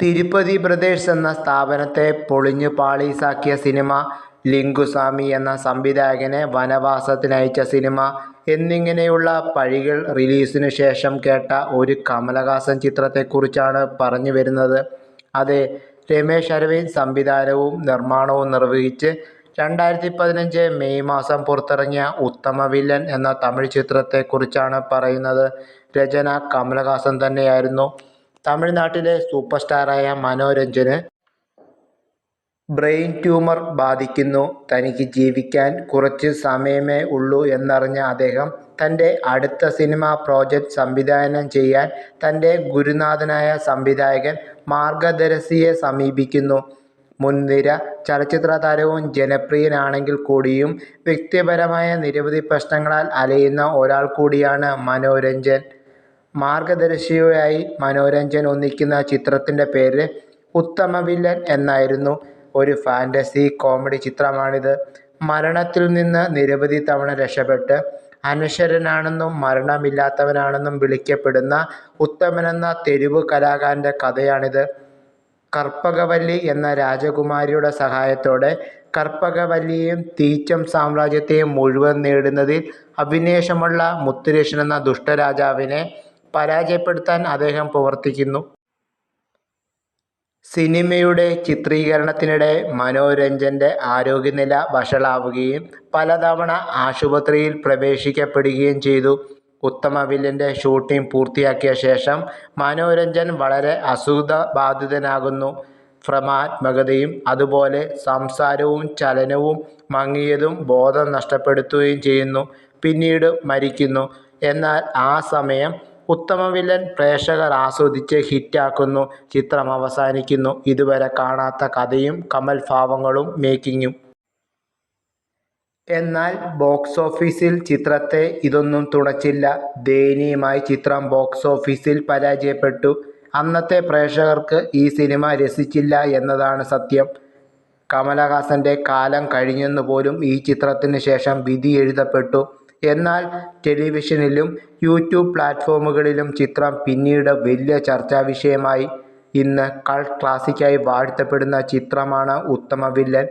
Tirupati brothers എന്ന സ്ഥാപനത്തെ പൊളിഞ്ഞു പാളീസാക്കിയ സിനിമ, ലിങ്കുസ്വാമി എന്ന സംവിധായകനെ വനവാസത്തിനയച്ച സിനിമ എന്നിങ്ങനെയുള്ള പഴികൾ റിലീസിനു ശേഷം കേട്ട ഒരു കമലഹാസൻ ചിത്രത്തെക്കുറിച്ചാണ് പറഞ്ഞു വരുന്നത് അതെ, രമേശ് അരവിന്ദ് സംവിധാനവും നിർമ്മാണവും നിർവഹിച്ച് രണ്ടായിരത്തി പതിനഞ്ച് മെയ് മാസം പുറത്തിറങ്ങിയ ഉത്തമവില്ലൻ എന്ന തമിഴ് ചിത്രത്തെക്കുറിച്ചാണ് പറയുന്നത്. രചന കമലഹാസൻ തന്നെയായിരുന്നു. തമിഴ്നാട്ടിലെ സൂപ്പർ സ്റ്റാറായ മനോരഞ്ജന് ബ്രെയിൻ ട്യൂമർ ബാധിക്കുന്നു. തനിക്ക് ജീവിക്കാൻ കുറച്ച് സമയമേ ഉള്ളൂ എന്നറിഞ്ഞ അദ്ദേഹം തന്റെ അടുത്ത സിനിമ പ്രോജക്റ്റ് സംവിധാനം ചെയ്യാൻ തന്റെ ഗുരുനാഥനായ സംവിധായകൻ മാർഗദരസിയെ സമീപിക്കുന്നു. മുൻനിര ചലച്ചിത്ര താരവും ജനപ്രിയനാണെങ്കിൽ കൂടിയും വ്യക്തിപരമായ നിരവധി പ്രശ്നങ്ങളാൽ അലയുന്ന ഒരാൾ കൂടിയാണ് മനോരഞ്ജൻ. മാർഗദർശിയുമായി മനോരഞ്ജൻ ഒന്നിക്കുന്ന ചിത്രത്തിന്റെ പേര് ഉത്തമവില്ലൻ എന്നായിരുന്നു. ഒരു ഫാന്റസി കോമഡി ചിത്രമാണിത്. മരണത്തിൽ നിന്ന് നിരവധി തവണ രക്ഷപ്പെട്ട് അനശ്വരനാണെന്നും മരണമില്ലാത്തവനാണെന്നും വിളിക്കപ്പെടുന്ന ഉത്തമനെന്ന തെരുവ് കലാകാരന്റെ കഥയാണിത്. കർപ്പകവല്ലി എന്ന രാജകുമാരിയുടെ സഹായത്തോടെ കർപ്പകവല്ലിയെയും തീച്ചം സാമ്രാജ്യത്തെയും മുഴുവൻ നേടുന്നതിൽ അഭിനിവേശമുള്ള മുത്തരേശൻ എന്ന ദുഷ്ടരാജാവിനെ പരാജയപ്പെടുത്താൻ അദ്ദേഹം പ്രവർത്തിക്കുന്നു. സിനിമയുടെ ചിത്രീകരണത്തിനിടെ മനോരഞ്ജന്റെ ആരോഗ്യനില വഷളാവുകയും പലതവണ ആശുപത്രിയിൽ പ്രവേശിക്കപ്പെടുകയും ചെയ്തു. ഉത്തമവില്ലന്റെ ഷൂട്ടിംഗ് പൂർത്തിയാക്കിയ ശേഷം മനോരഞ്ജൻ വളരെ അസുഖബാധിതനാകുന്നു. ഭ്രമാത്മകതയും അതുപോലെ സംസാരവും ചലനവും മങ്ങിയതും ബോധം നഷ്ടപ്പെടുത്തുകയും ചെയ്യുന്നു. പിന്നീട് മരിക്കുന്നു. എന്നാൽ ആ സമയം ഉത്തമവില്ലൻ പ്രേക്ഷകർ ആസ്വദിച്ച് ഹിറ്റാക്കുന്നു. ചിത്രം അവസാനിക്കുന്നു. ഇതുവരെ കാണാത്ത കഥയും കമൽ ഭാവങ്ങളും മേക്കിങ്ങും. എന്നാൽ ബോക്സ് ഓഫീസിൽ ചിത്രത്തെ ഇതൊന്നും തുണച്ചില്ല. ദയനീയമായി ചിത്രം ബോക്സ് ഓഫീസിൽ പരാജയപ്പെട്ടു. അന്നത്തെ പ്രേക്ഷകർക്ക് ഈ സിനിമ രസിച്ചില്ല എന്നതാണ് സത്യം. കമലഹാസന്റെ കാലം കഴിഞ്ഞെന്നു പോലും ഈ ചിത്രത്തിന് ശേഷം വിധിയെഴുതപ്പെട്ടു. എന്നാൽ ടെലിവിഷനിലും യൂട്യൂബ് പ്ലാറ്റ്ഫോമുകളിലും ചിത്രം പിന്നീട് വലിയ ചർച്ചാവിഷയമായി. ഇന്ന് കൾട്ട് ക്ലാസിക്കായി വാഴ്ത്തപ്പെടുന്ന ചിത്രമാണ് ഉത്തമവില്ലൻ.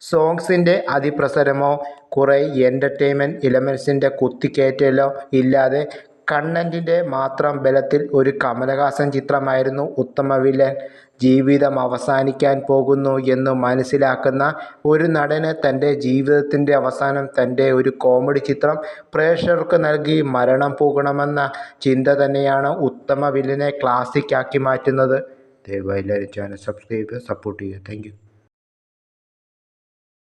സോങ്സിന്റെ അതിപ്രസരമോ കുറേ എന്റർടൈൻമെന്റ് എലമെന്റ്സിന്റെ കുത്തിക്കയറ്റലോ ഇല്ലാതെ കണ്ടന്റിന്റെ മാത്രം ബലത്തിൽ ഒരു കമലഹാസൻ ചിത്രമായിരുന്നു ഉത്തമവില്ലൻ. ജീവിതം അവസാനിക്കാൻ പോകുന്നു എന്ന് മനസ്സിലാക്കുന്ന ഒരു നടന് തന്റെ ജീവിതത്തിന്റെ അവസാനം തന്റെ ഒരു കോമഡി ചിത്രം പ്രേക്ഷകർക്ക് നൽകി മരണം പോകണമെന്ന ചിന്ത തന്നെയാണ് ഉത്തമവില്ലനെ വില്ലനെ ക്ലാസിക്കാക്കി മാറ്റുന്നത്. ദയവായി എല്ലാവരും ചാനൽ സബ്സ്ക്രൈബ് ചെയ്യുക, സപ്പോർട്ട് ചെയ്യുക. താങ്ക്.